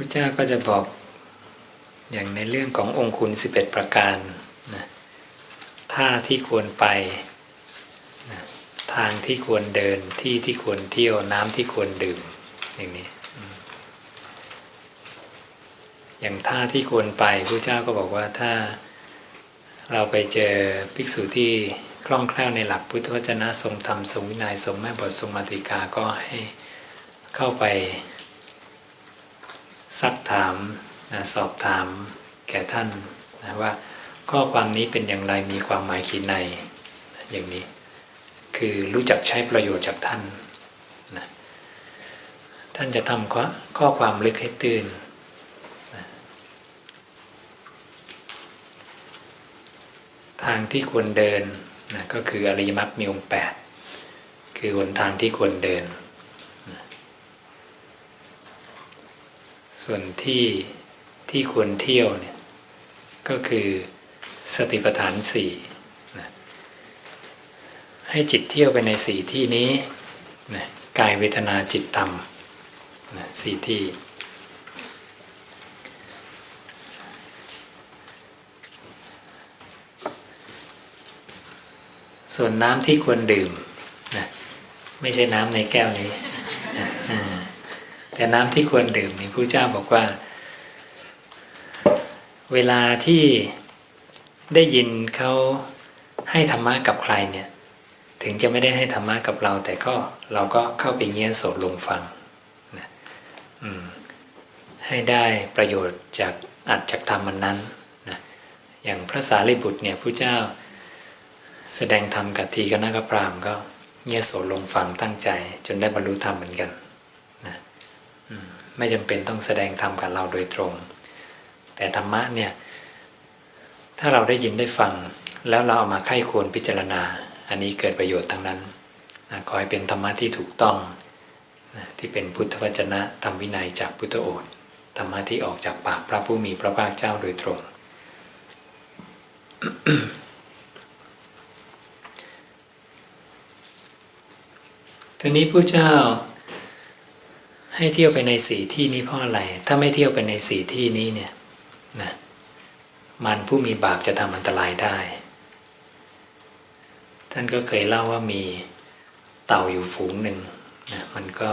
ระเจ้าก็จะบอกอย่างในเรื่องขององค์คุณ 11 ประการนะท่าที่ควรไปนะทางที่ควรเดินที่ที่ควรเที่ยวน้ำที่ควรดื่มอย่างนี้ อย่างท่าที่ควรไปพระเจ้าก็บอกว่าถ้าเราไปเจอภิกษุที่คล่องแคล่วในหลักพุทธวจนะทรงธรรมทรงวินัยทรงแม่บททรงมาติกาก็ให้เข้าไป ซักถามนะสอบถามแก่ท่านนะว่าข้อความนี้เป็นอย่างไรมีความหมายขีในนะอย่างนี้ คือรู้จักใช้ประโยชน์จากท่านนะท่านจะทำข้อข้อความลึกให้ตื่นนะทางที่ควรเดินนะก็คืออริยมรรคมีองค์แปดคือหนทางที่ควรเดิน ส่วนที่ที่ควรเที่ยวเนี่ยก็คือสติปัฏฐานสี่นะให้จิตเที่ยวไปในสี่ที่นี้นะกายเวทนาจิตธรรมนะสี่ที่ส่วนน้ำที่ควรดื่มนะไม่ใช่น้ำในแก้วนี้ แต่น้ำที่ควรดื่มนี่พระเจ้าบอกว่า เวลาที่ได้ยินเขาให้ธรรมะกับใครเนี่ย ถึงจะไม่ได้ให้ธรรมะกับเรา แต่ก็เราก็เข้าไปเงียโสดลงฟังนะให้ได้ประโยชน์จากอัดจากธรรมมันนั้นนะอย่างพระสารีบุตรเนี่ยพระเจ้าแสดงธรรมกับทีคณะกพรามก็เงียโสดลงฟังตั้งใจ จนได้บรรลุธรรมเหมือนกัน ไม่จำเป็นต้องแสดงธรรมกับเราโดยตรง แต่ธรรมะเนี่ยถ้าเราได้ยินได้ฟัง แล้วเราเอามาไข้ควรพิจารณา อันนี้เกิดประโยชน์ทั้งนั้นขอให้เป็นธรรมะที่ถูกต้องที่เป็นพุทธวจนะธรรมวินัยจากพุทธโอษฐ์ธรรมะที่ออกจากปากพระผู้มีพระภาคเจ้าโดยตรง ทีนี้พระเจ้า ให้เที่ยวไปในสี่ที่นี้เพราะอะไร ถ้าไม่เที่ยวไปในสี่ที่นี้เนี่ยนะมันผู้มีบาปจะทำอันตรายได้ ท่านก็เคยเล่าว่ามีเต่าอยู่ฝูงหนึ่งนะมันก็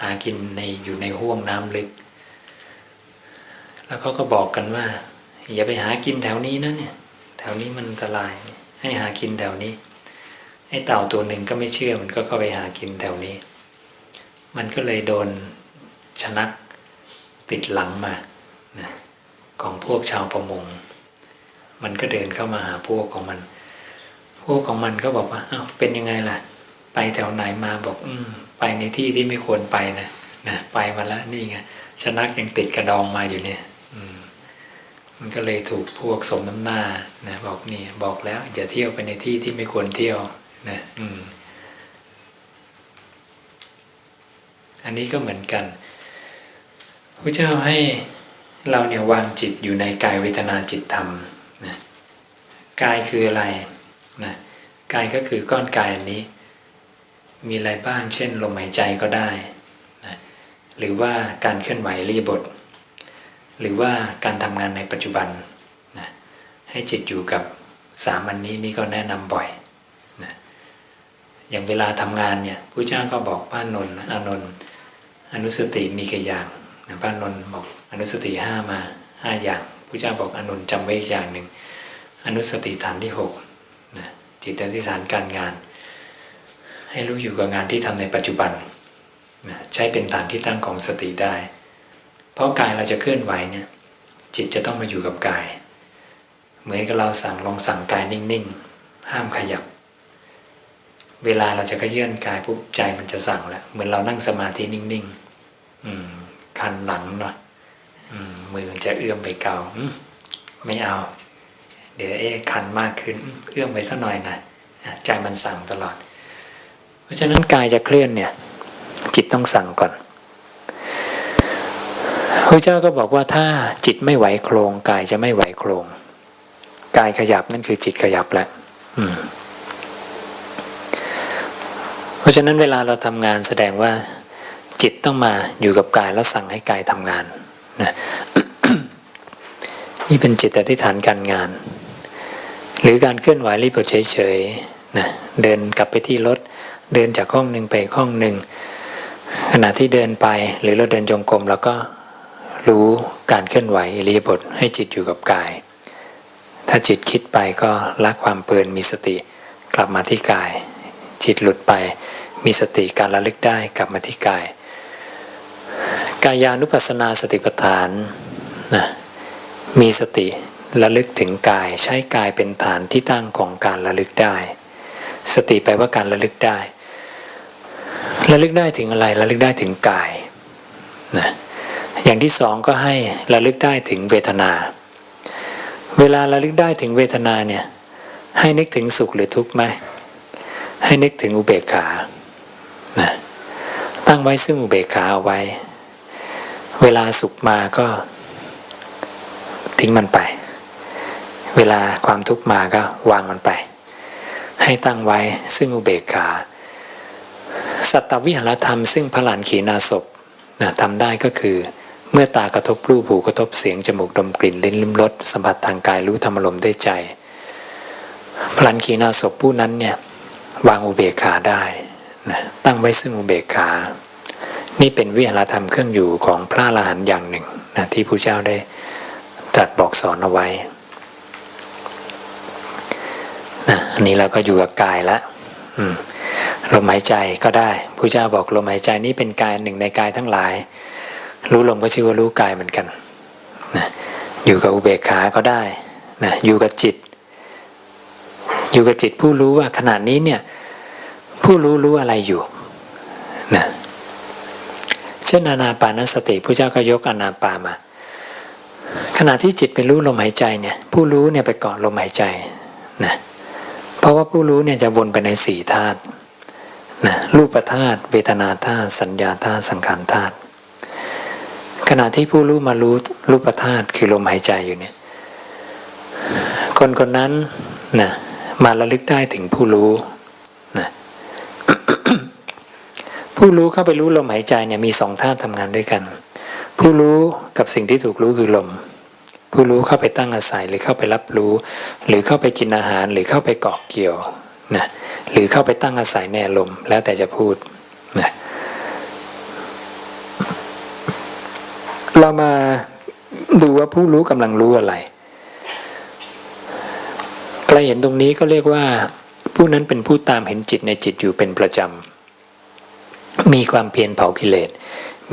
หากินในอยู่ในห้วงน้ำลึก แล้วเขาก็บอกกันว่า อย่าไปหากินแถวนี้นะเนี่ยแถวนี้มันอันตราย ให้หากินแถวนี้ไอ้เต่าตัวหนึ่งก็ไม่เชื่อมันก็เข้าไปหากินแถวนี้ มันก็เลยโดนชนักติดหลังมานะของพวกชาวประมง มันก็เดินเข้ามาหาพวกของมัน พวกของมันก็บอกว่าอ้าวเป็นยังไงล่ะ ไปแถวไหนมาบอก อืมไปในที่ที่ไม่ควรไปนะนะไปมาแล้วนี่ไงชนักยังติดกระดองมาอยู่เนี่ย อืมมันก็เลยถูกพวกสมน้ำหน้านะบอกนี่บอกแล้วอย่าเที่ยวไปในที่ที่ไม่ควรเที่ยวนะ อืม อันนี้ก็เหมือนกันพระเจ้าให้เราเนี่ยวางจิตอยู่ในกายเวทนาจิตธรรมนะกายคืออะไรนะกายก็คือก้อนกายอันนี้ มีอะไรบ้างเช่นลมหายใจก็ได้นะหรือว่าการเคลื่อนไหวรีบท หรือว่าการทำงานในปัจจุบันนะให้จิตอยู่กับสามอันนี้นี่ก็แนะนำบ่อยนะอย่างเวลาทำงานเนี่ยผู้เจ้าก็บอกป้านนท์อานนท์ อนุสติมีกี่อย่างนะป้านนท์บอกอนุสติห้ามาห้าอย่างผู้เจ้าบอกอานนท์จำไว้อีกอย่างหนึ่งอนุสติฐานที่หกนะจิตอธิษฐานการงาน ให้รู้อยู่กับงานที่ทำในปัจจุบันนะใช้เป็นฐานที่ตั้งของสติได้ เพราะกายเราจะเคลื่อนไหวเนี่ยจิตจะต้องมาอยู่กับกาย เหมือนกับเราสั่งลองสั่งกายนิ่งๆ ห้ามขยับ เวลาเราจะขยื่นกายปุ๊บใจมันจะสั่งแล้วเหมือนเรานั่งสมาธินิ่งๆอืม คันหลังหน่อยมือมันจะเอื้อมไปเกาไม่เอา เดี๋ยวเอ๊คันมากขึ้น เอื้อมไปสักหน่อยนะใจมันสั่งตลอด เพราะฉะนั้นกายจะเคลื่อนเนี่ย จิตต้องสั่งก่อนพระเจ้าก็บอกว่าถ้าจิตไม่ไหวโครงกายจะไม่ไหวโครงกายขยับนั่นคือจิตขยับแล้วอืม ราะฉะนั้นเวลาเราทำงานแสดงว่าจิตต้องมาอยู่กับกายแล้วสั่งให้กายทำงานนะนี่เป็นจิตอธิษฐานการงาน หรือการเคลื่อนไหวรีบเฉยๆนะเดินกลับไปที่รถเดินจากห้องหนึ่งไปห้องหนึ่งขณะที่เดินไปหรือเราเดินจงกรมเราก็รู้การเคลื่อนไหวอิริยาบถให้จิตอยู่กับกาย ถ้าจิตคิดไปก็ละความเพลินมีสติกลับมาที่กาย จิตหลุดไป มีสติการระลึกได้กลับมาที่กาย กายานุปัสสนาสติปัฏฐานนะมีสติระลึกถึงกายใช้กายเป็นฐานที่ตั้งของการระลึกได้ สติแปลว่าการระลึกได้ ระลึกได้ถึงอะไรระลึกได้ถึงกายนะอย่างที่สองก็ให้ระลึกได้ถึงเวทนา เวลาระลึกได้ถึงเวทนาเนี่ยให้นึกถึงสุขหรือทุกข์ไหม ให้นึกถึงอุเบกขานะตั้งไว้ซึ่งอุเบกขาเอาไว้ เวลาสุขมาก็ทิ้งมันไป เวลาความทุกข์มาก็วางมันไป ให้ตั้งไว้ซึ่งอุเบกขา สัตตวิหารธรรมซึ่งพลานขีณาศพนะทำได้ก็คือเมื่อตากระทบรูปหูกระทบเสียง จมูกดมกลิ่นลิ้นลิ้มรสสัมผัสทางกายรู้ธรรมลมด้วยใจพลานขีณาศพผู้นั้นเนี่ย วางอุเบกขาได้นะตั้งไว้ซึ่งอุเบกขา นี่เป็นวิหารธรรมเครื่องอยู่ของพระอรหันต์อย่างหนึ่งนะที่พระเจ้าได้ตรัสบอกสอนเอาไว้นะอันนี้เราก็อยู่กับกายล้วอืมลมหายใจก็ได้พระเจ้าบอกลมหายใจนี้เป็นกายหนึ่งในกายทั้งหลาย รู้ลมก็ชื่อว่ารู้กายเหมือนกันนะอยู่กับอุเบกขาก็ได้นะอยู่กับจิต อยู่กับจิตผู้รู้ว่าขณะนี้เนี่ย ผู้รู้รู้อะไรอยู่นะเช่นอานาปานสติพระเจ้าก็ยกอานาปามา ขณะที่จิตเป็นรู้ลมหายใจเนี่ย ผู้รู้เนี่ยไปเกาะลมหายใจนะเพราะว่าผู้รู้เนี่ยจะวนไปในสี่ธาตุนะรูปธาตุเวทนาธาตุสัญญาธาตุสังขารธาตุขณะที่ผู้รู้มารู้รูปธาตุคือลมหายใจอยู่เนี่ย คนคนนั้นนะมาระลึกได้ถึงผู้รู้นะ ผู้รู้เข้าไปรู้ลมหายใจเนี่ยมีสองธาทำงานด้วยกัน ผู้รู้กับสิ่งที่ถูกรู้คือลม ผู้รู้เข้าไปตั้งอาศัยหรือเข้าไปรับรู้ หรือเข้าไปกินอาหารหรือเข้าไปเกาะเกี่ยวนะหรือเข้าไปตั้งอาศัยในอารมแล้วแต่จะพูดนะเรามาดูว่าผู้รู้กำลังรู้อะไรใครเห็นตรงนี้ก็เรียกว่า ผู้นั้นเป็นผู้ตามเห็นจิตในจิตอยู่เป็นประจำ มีความเพียรเผากิเลส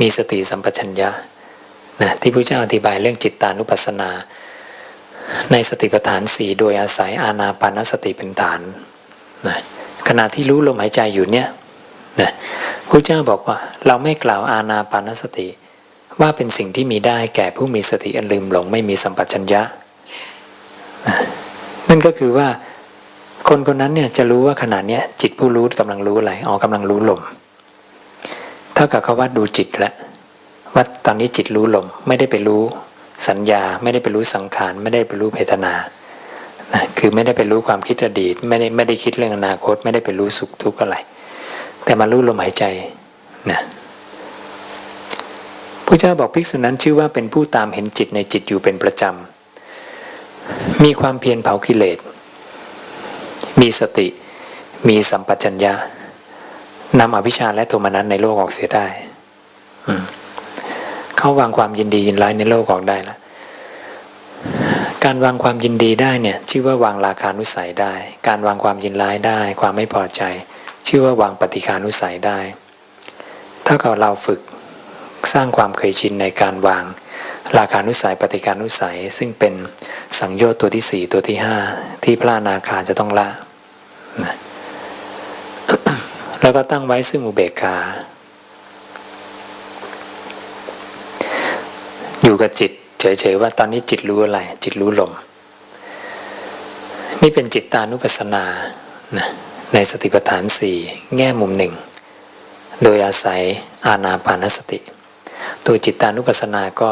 มีสติสัมปชัญญะนะที่พระเจ้าอธิบายเรื่องจิตตานุปัสสนา ในสติปัฏฐานสี่โดยอาศัยอาณาปานสติเป็นฐานนะขณะที่รู้ลมหายใจอยู่เนี่ยนะพระเจ้าบอกว่าเราไม่กล่าวอาณาปานสติ ว่าเป็นสิ่งที่มีได้แก่ผู้มีสติอันลืมหลงไม่มีสัมปชัญญะนะนั่นก็คือว่าคนคนนั้นเนี่ยจะรู้ว่าขณะเนี้ยจิตผู้รู้กำลังรู้อะไรอ๋อกำลังรู้ลม เท่ากับเขาว่าดูจิตแล้วว่าตอนนี้จิตรู้ลมไม่ได้ไปรู้สัญญาไม่ได้ไปรู้สังขารไม่ได้ไปรู้เวทนานะคือไม่ได้ไปรู้ความคิดอดีต ไม่ได้ไม่ได้คิดเรื่องอนาคต ไม่ได้ไปรู้สุขทุกข์อะไร แต่มารู้ลมหายใจนะพระเจ้าบอกภิกษุนั้นชื่อว่าเป็นผู้ตามเห็นจิตในจิตอยู่เป็นประจำ มีความเพียรเผากิเลส มีสติ มีสัมปชัญญะ นำอภิชาและโทมนัสในโลกออกเสียได้เขาวางความยินดียินร้ายในโลกออกได้แล้วการวางความยินดีได้เนี่ย ชื่อว่าวางราคานุสัยได้ การวางความยินร้ายได้ ความไม่พอใจ ชื่อว่าวางปฏิคานุสัยได้ถ้ากับเราฝึกสร้างความเคยชินในการวางราคานุสัยปฏิการนุสัยซึ่งเป็นสังโยชน์ตัวที่สี่ตัวที่ห้าที่พระนาคาจะต้องละนะ แล้วก็ตั้งไว้ซึ่งอุเบกขา อยู่กับจิตเฉยๆว่าตอนนี้จิตรู้อะไร จิตรู้ลม นี่เป็นจิตตานุปัสสนานะในสติปัฏฐานสี่แง่มุมหนึ่ง โดยอาศัยอาณาปานสติ ตัวจิตตานุปัสสนาก็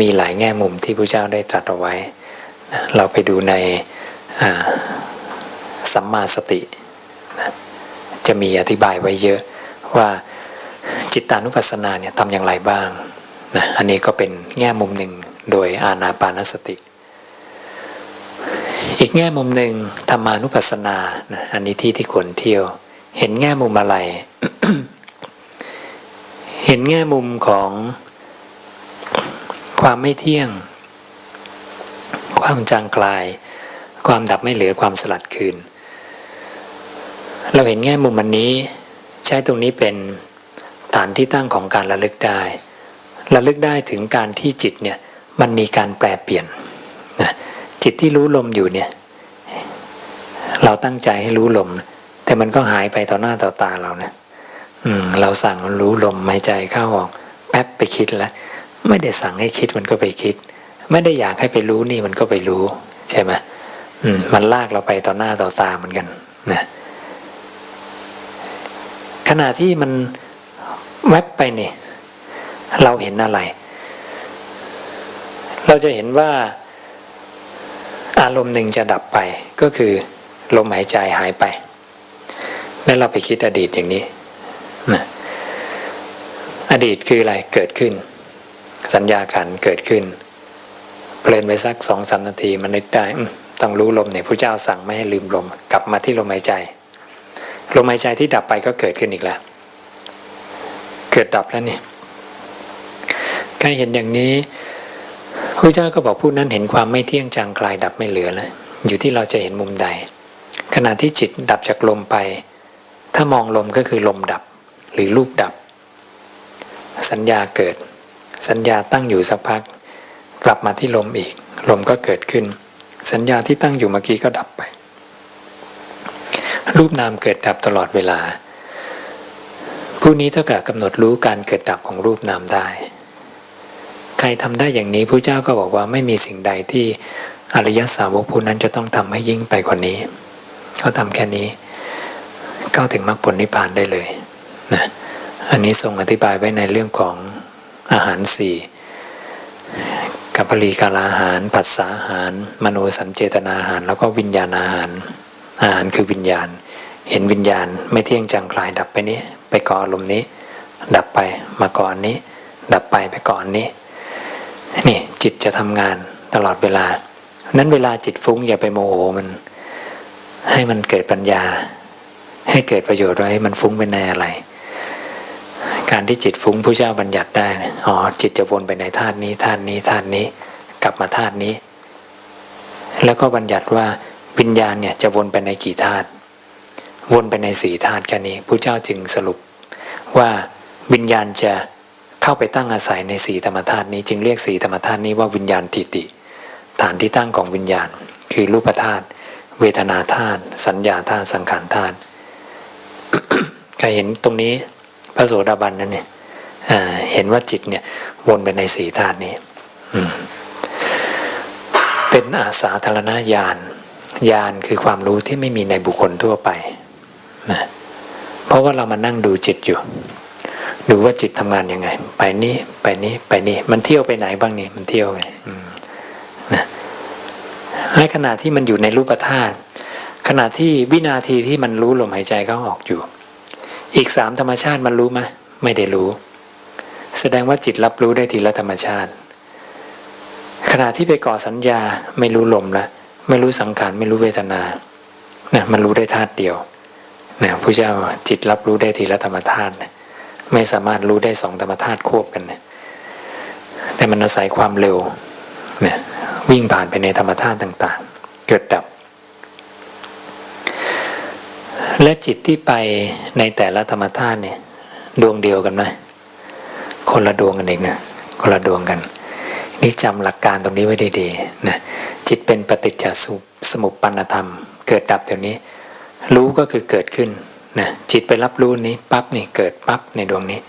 มีหลายแง่มุมที่พระเจ้าได้ตรัสเอาไว้ เราไปดูในสัมมาสติ จะมีอธิบายไว้เยอะว่าจิตตานุปัสสนาเนี่ยทำอย่างไรบ้างนะอันนี้ก็เป็นแง่มุมหนึ่งโดยอานาปานสติ อีกแง่มุมหนึ่งธรรมานุปัสสนานะอันนี้ที่ที่ควรเที่ยว เห็นแง่มุมอะไร เห็นแง่มุมของความไม่เที่ยง ความจางคลาย ความดับไม่เหลือความสลัดคืน เราเห็นแง่มุมอันนี้ ใช้ตรงนี้เป็นฐานที่ตั้งของการระลึกได้ ระลึกได้ถึงการที่จิตเนี่ยมันมีการแปลเปลี่ยนนะจิตที่รู้ลมอยู่เนี่ย เราตั้งใจให้รู้ลม แต่มันก็หายไปต่อหน้าต่อตาเรานะอืม เราสั่งมันรู้ลมหายใจเข้าออก แป๊บไปคิดแล้วไม่ได้สั่งให้คิดมันก็ไปคิด ไม่ได้อยากให้ไปรู้นี่มันก็ไปรู้ ใช่ไหมอืม มันลากเราไปต่อหน้าต่อตาเหมือนกันนะ ขณะที่มันแวบไปเนี่ยเราเห็นอะไร เราจะเห็นว่า อารมณ์หนึ่งจะดับไป ก็คือลมหายใจหายไป แล้วเราไปคิดอดีตอย่างนี้นะอดีตคืออะไรเกิดขึ้น สัญญาขันเกิดขึ้น เพลินไปสักสองสามนาทีมันนึกได้ต้องรู้ลมเนี่ยพระเจ้าสั่งไม่ให้ลืมลม กลับมาที่ลมหายใจ ลมหายใจที่ดับไปก็เกิดขึ้นอีกแล้ว เกิดดับแล้วนี่ใครเห็นอย่างนี้พระเจ้าก็บอกผู้นั้นเห็นความไม่เที่ยงจางคลายดับไม่เหลือแล้วอยู่ที่เราจะเห็นมุมใด ขณะที่จิตดับจากลมไป ถ้ามองลมก็คือลมดับ หรือรูปดับ สัญญาเกิด สัญญาตั้งอยู่สักพัก กลับมาที่ลมอีก ลมก็เกิดขึ้น สัญญาที่ตั้งอยู่เมื่อกี้ก็ดับไป รูปนามเกิดดับตลอดเวลา ผู้นี้เท่ากับกำหนดรู้การเกิดดับของรูปนามได้ ใครทำได้อย่างนี้พระเจ้าก็บอกว่าไม่มีสิ่งใดที่อริยสาวกผู้นั้นจะต้องทำให้ยิ่งไปกว่านี้ เขาทำแค่นี้เข้าถึงมรรคผลนิพพานได้เลยนะอันนี้ทรงอธิบายไว้ในเรื่องของอาหารสี่กัปปลีกาลาอาหาร ผัสสะอาหาร มโนสัญเจตนาอาหาร แล้วก็วิญญาณอาหาร อาหารคือวิญญาณ เห็นวิญญาณไม่เที่ยงจางคลายดับไปนี้ ไปกาะอารมณ์นี้ ดับไปมากาะอนนี้ ดับไปไปกาะอนนี้ นี่จิตจะทำงานตลอดเวลา นั้นเวลาจิตฟุ้งอย่าไปโมโหมัน ให้มันเกิดปัญญา ให้เกิดประโยชน์ไว้มันฟุ้งไปในอะไร การที่จิตฟุ้งผู้เจ้าบัญญัติได้อ๋อจิตจะวนไปในธาตุนี้ธาตุนี้ธาตุนี้ กลับมาธาตุนี้ แล้วก็บัญญัติว่า วิญญาณเนี่ยจะวนไปในกี่ธาตุวนไปในสี่ธาตุแค่นี้ผู้เจ้าจึงสรุปว่าวิญญาณจะเข้าไปตั้งอาศัยในสี่ธรรมธาตุนี้จึงเรียกสี่ธรรมธาตุนี้ว่าวิญญาณทิติ ฐานที่ตั้งของวิญญาณ คือรูปธาตุเวทนาธาตุสัญญาธาตุสังขารธาตุใครเห็นตรงนี้พระโสดาบันนั้นเนี่ยเห็นว่าจิตเนี่ยวนไปในสีธาตุนี้เป็นอาสาธารณญาณ ญาณคือความรู้ที่ไม่มีในบุคคลทั่วไปนะเพราะว่าเรามานั่งดูจิตอยู่ ดูว่าจิตทำงานยังไง ไปนี่ไปนี่ไปนี่มันเที่ยวไปไหนบ้างนี่มันเที่ยวไงอืมนะในขณะที่มันอยู่ในรูปธาตุขณะที่วินาทีที่มันรู้ลมหายใจเข้าออกอยู่ อีกสามธรรมชาติมันรู้ไหมไม่ได้รู้ แสดงว่าจิตรับรู้ได้ทีละธรรมชาติ ขณะที่ไปก่อสัญญาไม่รู้ลมละ ไม่รู้สังขารไม่รู้เวทนานะมันรู้ได้ธาตุเดียวนะพระเจ้าจิตรับรู้ได้ทีละธรรมธาตุนะไม่สามารถรู้ได้สองธรรมธาตุควบกันนะแต่มันอาศัยความเร็วนะวิ่งผ่านไปในธรรมธาตุต่าง ๆ เกิดดับ และจิตที่ไปในแต่ละธรรมธาตุเนี่ยดวงเดียวกันไหมคนละดวงกันเองนะคนละดวงกัน นี่จำหลักการตรงนี้ไว้ดีๆนะจิตเป็นปฏิจจสมุสมุปปนธรรม เกิดดับเดี๋ยวนี้ รู้ก็คือเกิดขึ้นนะจิตไปรับรู้นี้ปั๊บนี่เกิดปั๊บในดวงนี้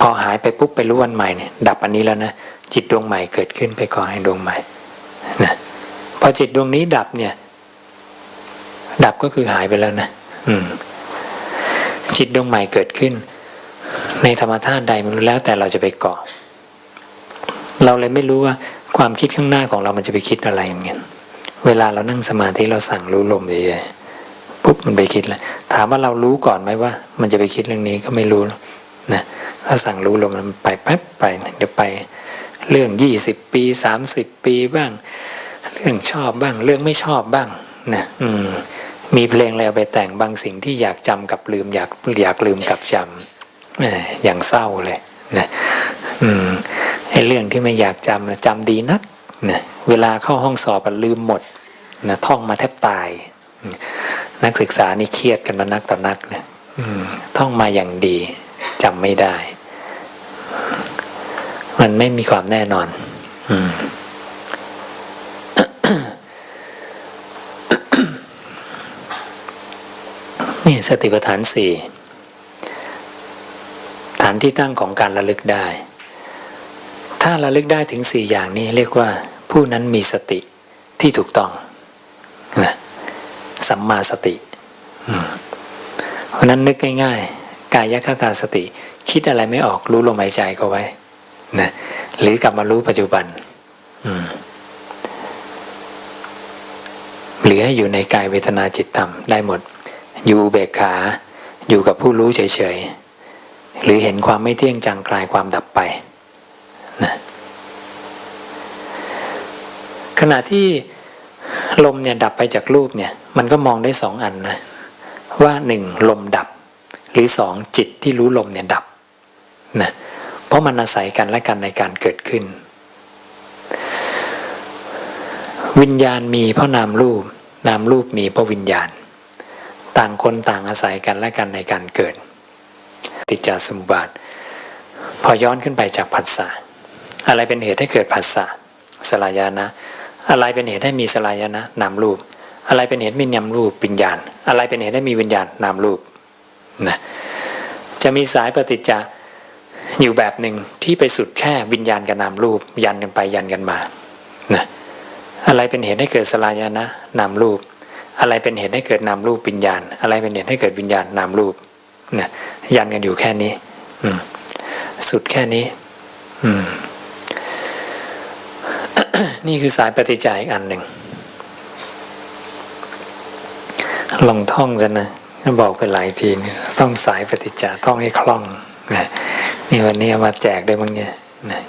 พอหายไปปุ๊บไปรู้วันใหม่เนี่ยดับอันนี้แล้วนะจิตดวงใหม่เกิดขึ้นไปก่อให้ดวงใหม่นะพอจิตดวงนี้ดับเนี่ย ดับก็คือหายไปแล้วนะอืม จิตดวงใหม่เกิดขึ้น ในธรรมธาตุใดมันรู้แล้วแต่เราจะไปเกาะ เราเลยไม่รู้ว่าความคิดข้างหน้าของเรามันจะไปคิดอะไรอย่างเงี้ยเวลาเรานั่งสมาธิเราสั่งรู้ลมเฉยๆปุ๊บมันไปคิดแล้วถามว่าเรารู้ก่อนไหมว่า มันจะไปคิดเรื่องนี้ก็ไม่รู้นะถ้าสั่งรู้ลมมันไปแป๊บไปเดี๋ยวไป เรื่องยี่สิบปีสามสิบปีบ้าง เรื่องชอบบ้าง เรื่องไม่ชอบบ้างนะอืมมีเพลงแล้วไปแต่งบางสิ่งที่อยากจำกับลืมอยากอยากลืมกับจำอย่างเศร้าเลย นะอืมไอ้เรื่องที่ไม่อยากจำนะจำดีนักนะเวลาเข้าห้องสอบลืมหมดนะท่องมาแทบตาย นักศึกษานี่เครียดกันมานักต่อนักนะท่องมาอย่างดีจำไม่ได้ มันไม่มีความแน่นอนอืมนี่สติปัฏฐานสี่านที่ตั้งของการระลึกได้ ถ้าระลึกได้ถึงสี่อย่างนี้เรียกว่า ผู้นั้นมีสติที่ถูกต้องนะสัมมาสติเพราะนั้นนึกง่ายๆ กายคตาสติ คิดอะไรไม่ออกรู้ลมหายใจก็ไว้นะหรือกลับมารู้ปัจจุบันหรือให้อยู่ในกายเวทนาจิตธรรมได้หมด อยู่เบกขา อยู่กับผู้รู้เฉยๆ หรือเห็นความไม่เที่ยงจังคลายความดับไปนะขณะที่ลมเนี่ยดับไปจากรูปเนี่ยมันก็มองได้สองอันนะว่าหนึ่งลมดับ หรือสองจิตที่รู้ลมเนี่ยดับนะเพราะมันอาศัยกันและกันในการเกิดขึ้น วิญญาณมีเพราะนามรูป นามรูปมีเพราะวิญญาณ ต่างคนต่างอาศัยกันและกันในการเกิด ติจจสมุปบาท พอย้อนขึ้นไปจากผัสสะอะไรเป็นเหตุให้เกิดผัสสะสลายานะ อะไรเป็นเหตุให้มีสลายานะนามรูป อะไรเป็นเหตุไม่นามรูปวิญญาณ อะไรเป็นเหตุให้มีวิญญาณนามรูปนะจะมีสายปฏิจจาอยู่แบบหนึ่งที่ไปสุดแค่วิญญาณกับนามรูป ยันกันไปยันกันมานะอะไรเป็นเหตุให้เกิดสลายานะนามรูป อะไรเป็นเหตุให้เกิดนามรูปวิญญาณ อะไรเป็นเหตุให้เกิดวิญญาณนามรูป นะยันกันอยู่แค่นี้ อืสุดแค่นี้ อืนี่คือสายปฏิจจาอีกอันหนึ่งลองท่องซะนะบอกไปหลายทีนะต้องสายปฏิจจาท่องให้คล่องนะนี่วันนี้มาแจกด้วยมั้งเนี่ยนะ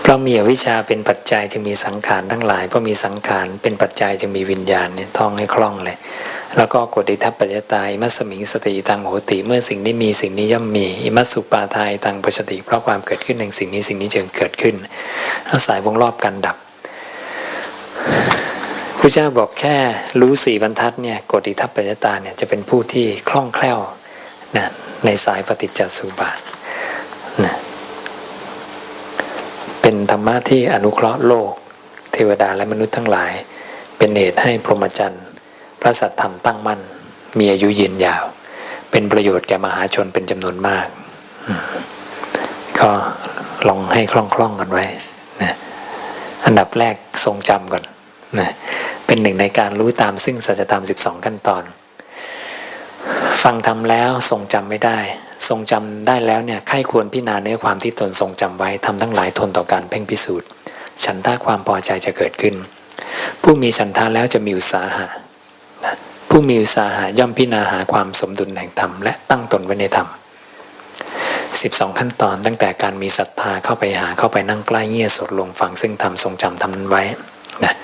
เพราะมีวิชชาเป็นปัจจัยจึงมีสังขารทั้งหลายเพราะมีสังขารเป็นปัจจัยจึงมีวิญญาณเนี่ยท่องให้คล่องเลย แล้วก็กฎอิทัปปัจจตายมัสมิงสติตังโหติ เมื่อสิ่งนี้มีสิ่งนี้ย่อมมีอิมัสสุปาทายตังปชติ เพราะความเกิดขึ้นแห่งสิ่งนี้สิ่งนี้จึงเกิดขึ้นแล้วสายวงรอบกันดับพระเจ้าบอกแค่รู้สี่บรรทัดเนี่ยกฎอิทัปปัจจตาเนี่ยจะเป็นผู้ที่คล่องแคล่วนะในสายปฏิจจสุบาทนะเป็นธรรมะที่อนุเคราะห์โลก เทวดาและมนุษย์ทั้งหลาย เป็นเหตุให้พรหมจรรย์ พระสัตธรรมตั้งมั่น มีอายุยืนยาว เป็นประโยชน์แก่มหาชนเป็นจำนวนมาก ก็ลองให้คล่องๆกันไว้นะอันดับแรกทรงจำก่อนนะเป็นหนึ่งในการรู้ตามซึ่งสัจธรรม 12 ขั้นตอน ฟังทำแล้วทรงจำไม่ได้ ทรงจำได้แล้วเนี่ยใครควรพิจารณาเนื้อความที่ตนทรงจำไว้ทำทั้งหลายทนต่อการเพ่งพิสูจน์ฉันท่าความพอใจจะเกิดขึ้น ผู้มีฉันทาแล้วจะมีอุตสาหะ ผู้มีอุตสาหะย่อมพิจารณาหาความสมดุลแห่งธรรมและตั้งตนไว้ในธรรม12 ขั้นตอนตั้งแต่การมีศรัทธาเข้าไปหาเข้าไปนั่งใกล้เงี่ยสดลงฟังซึ่งธรรมทรงจำทำนั้นไว้นะ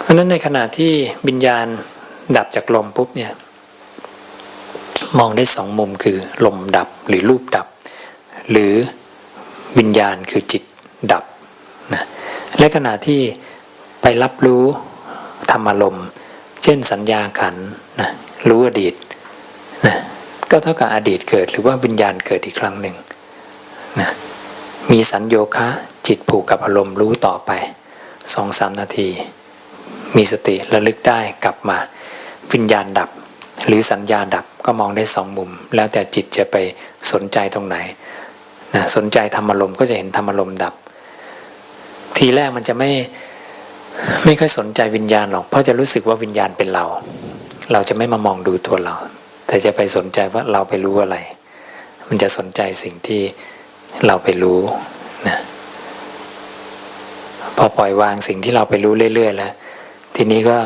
เพราะฉะนั้นในขณะที่วิญญาณดับจากลมปุ๊บเนี่ยมองได้สองมุมคือลมดับหรือรูปดับ หรือวิญญาณคือจิตดับนะ และขณะที่ไปรับรู้ธรรมารมณ์ เช่นสัญญาขันนะรู้อดีตนะก็เท่ากับอดีตเกิดหรือว่าวิญญาณเกิดอีกครั้งหนึ่งนะมีสัญโยคะจิตผูกกับอารมณ์รู้ต่อไปสองสามนาที มีสติระลึกได้กลับมา วิญญาณดับ หรือสัญญาดับก็มองได้สองมุม แล้วแต่จิตจะไปสนใจตรงไหนนะสนใจธรรมอารมณ์ก็จะเห็นธรรมอารมณ์ดับ ทีแรกมันจะไม่ไม่ค่อยสนใจวิญญาณหรอกเพราะจะรู้สึกว่าวิญญาณเป็นเรา เราจะไม่มามองดูตัวเรา แต่จะไปสนใจว่าเราไปรู้อะไร มันจะสนใจสิ่งที่เราไปรู้นะพอปล่อยวางสิ่งที่เราไปรู้เรื่อยๆแล้ว ทีนี้ก็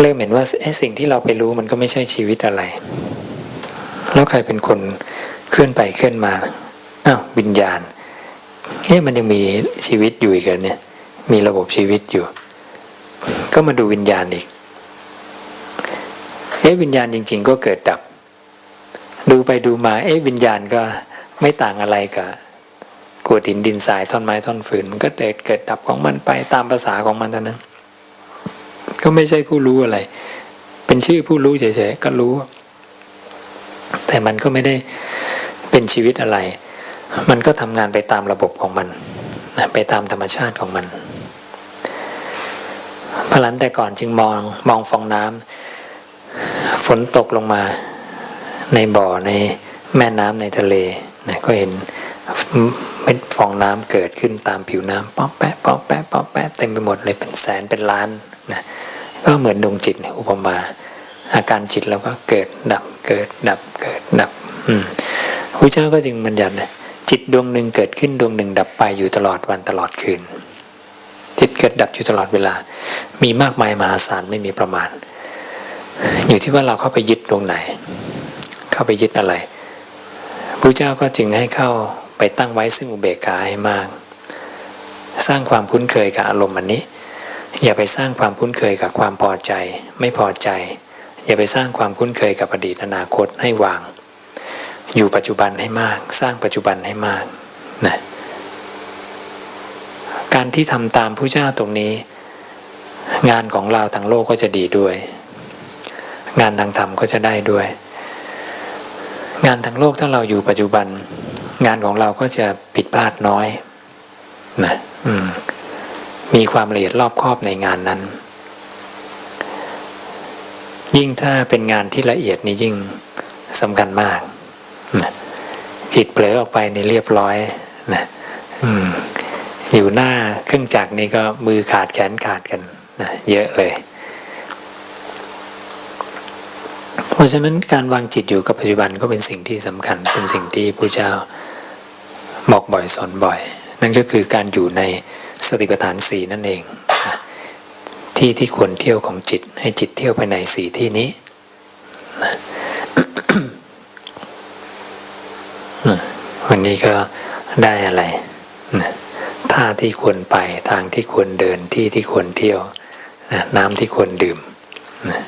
เริ่มเห็นว่าไอ้สิ่งที่เราไปรู้มันก็ไม่ใช่ชีวิตอะไร แล้วใครเป็นคนเคลื่อนไปเคลื่อนมาอ้าววิญญาณ เอ๊ะมันยังมีชีวิตอยู่อีกเหรอเนี่ย มีระบบชีวิตอยู่ ก็มาดูวิญญาณอีก เอ๊ะวิญญาณจริง ๆ ก็เกิดดับ ดูไปดูมา เอ๊ะวิญญาณก็ไม่ต่างอะไรกับกวดดินดินทรายท่อนไม้ท่อนฟืนมันก็เกิดเกิดดับของมันไปตามภาษาของมันเท่านั้น ก็ไม่ใช่ผู้รู้อะไร เป็นชื่อผู้รู้เฉยๆก็รู้ แต่มันก็ไม่ได้เป็นชีวิตอะไร มันก็ทำงานไปตามระบบของมันนะไปตามธรรมชาติของมันพลันแต่ก่อนจึงมองมองฟองน้ำฝนตกลงมาในบ่อในแม่น้ำในทะเลนะก็เห็นเม็ดฟองน้ำเกิดขึ้นตามผิวน้ำป๊อปแปะป๊อปแปะป๊อปแปะเต็มไปหมดเลยเป็นแสนเป็นล้านนะก็เหมือนดวงจิตอุปมาอาการจิตเราก็เกิดดับเกิดดับเกิดดับอืมพระเจ้าก็จึงบัญญัตินะ จิตดวงหนึ่งเกิดขึ้นดวงหนึ่งดับไปอยู่ตลอดวันตลอดคืน จิตเกิดดับอยู่ตลอดเวลา มีมากมายมหาศาลไม่มีประมาณ อยู่ที่ว่าเราเข้าไปยึดดวงไหน เข้าไปยึดอะไรพระเจ้าก็จึงให้เข้าไปตั้งไว้ซึ่งอุเบกขาให้มาก สร้างความคุ้นเคยกับอารมณ์อันนี้ อย่าไปสร้างความคุ้นเคยกับความพอใจ ไม่พอใจ อย่าไปสร้างความคุ้นเคยกับอดีตอนาคตให้วาง อยู่ปัจจุบันให้มาก สร้างปัจจุบันให้มากนะการที่ทำตามผู้เจ้าตรงนี้ งานของเราทางโลกก็จะดีด้วย งานทางธรรมก็จะได้ด้วย งานทางโลกถ้าเราอยู่ปัจจุบัน งานของเราก็จะผิดพลาดน้อยนะอืมมีความละเอียดรอบคอบในงานนั้น ยิ่งถ้าเป็นงานที่ละเอียดนี่ยิ่งสำคัญมาก นะจิตเผลอออกไปในเรียบร้อยนะอืมอยู่หน้าเครื่องจักรนี่ก็มือขาดแขนขาดกันนะเยอะเลย เพราะฉะนั้นการวางจิตอยู่กับปัจจุบันก็เป็นสิ่งที่สำคัญ เป็นสิ่งที่พระเจ้าบอกบ่อยสอนบ่อย นั่นก็คือการอยู่ในสติปัฏฐานสี่นั่นเอง ที่ที่ควรเที่ยวของจิตให้จิตเที่ยวไปในสี่ที่นี้นะ นะ วันนี้ก็ได้อะไรนะท่าที่ควรไปทางที่ควรเดินที่ที่ควรเที่ยวนะน้ำที่ควรดื่มนะ